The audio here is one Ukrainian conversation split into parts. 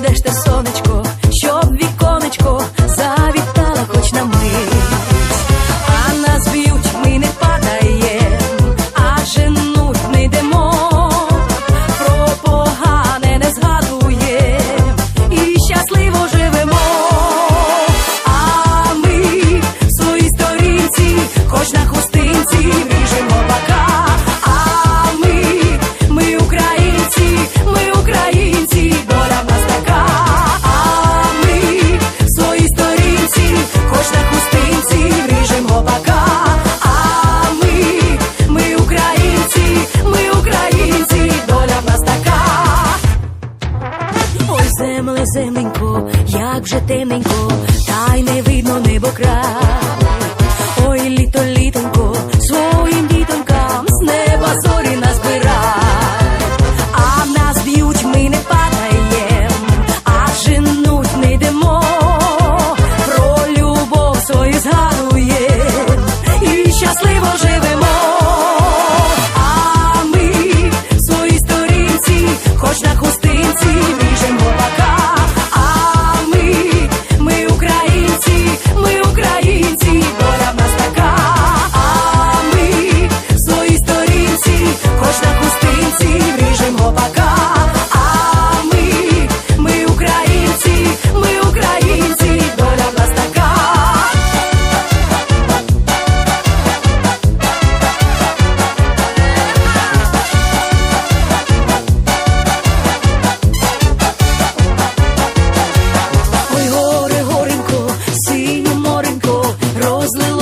deste cor. земле, земленько, як же темненько, та й не видно небо край. Ой, літо.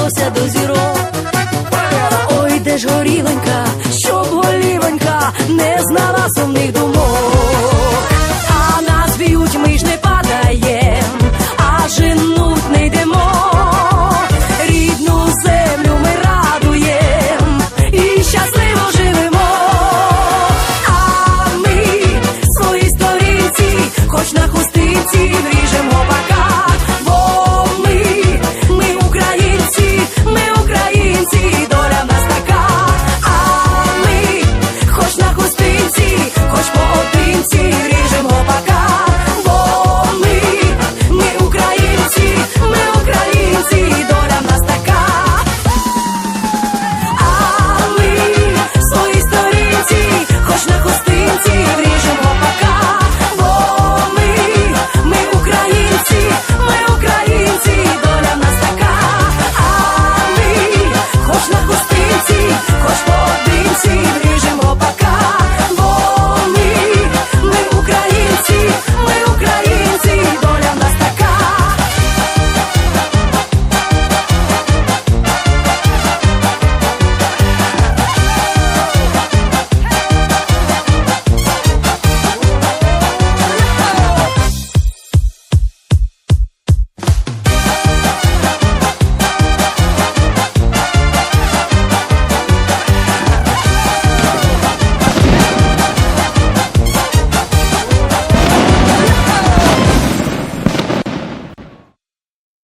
волосся до зірок. Ой, де ж горіленька, щоб голівенька не знала сумних думок.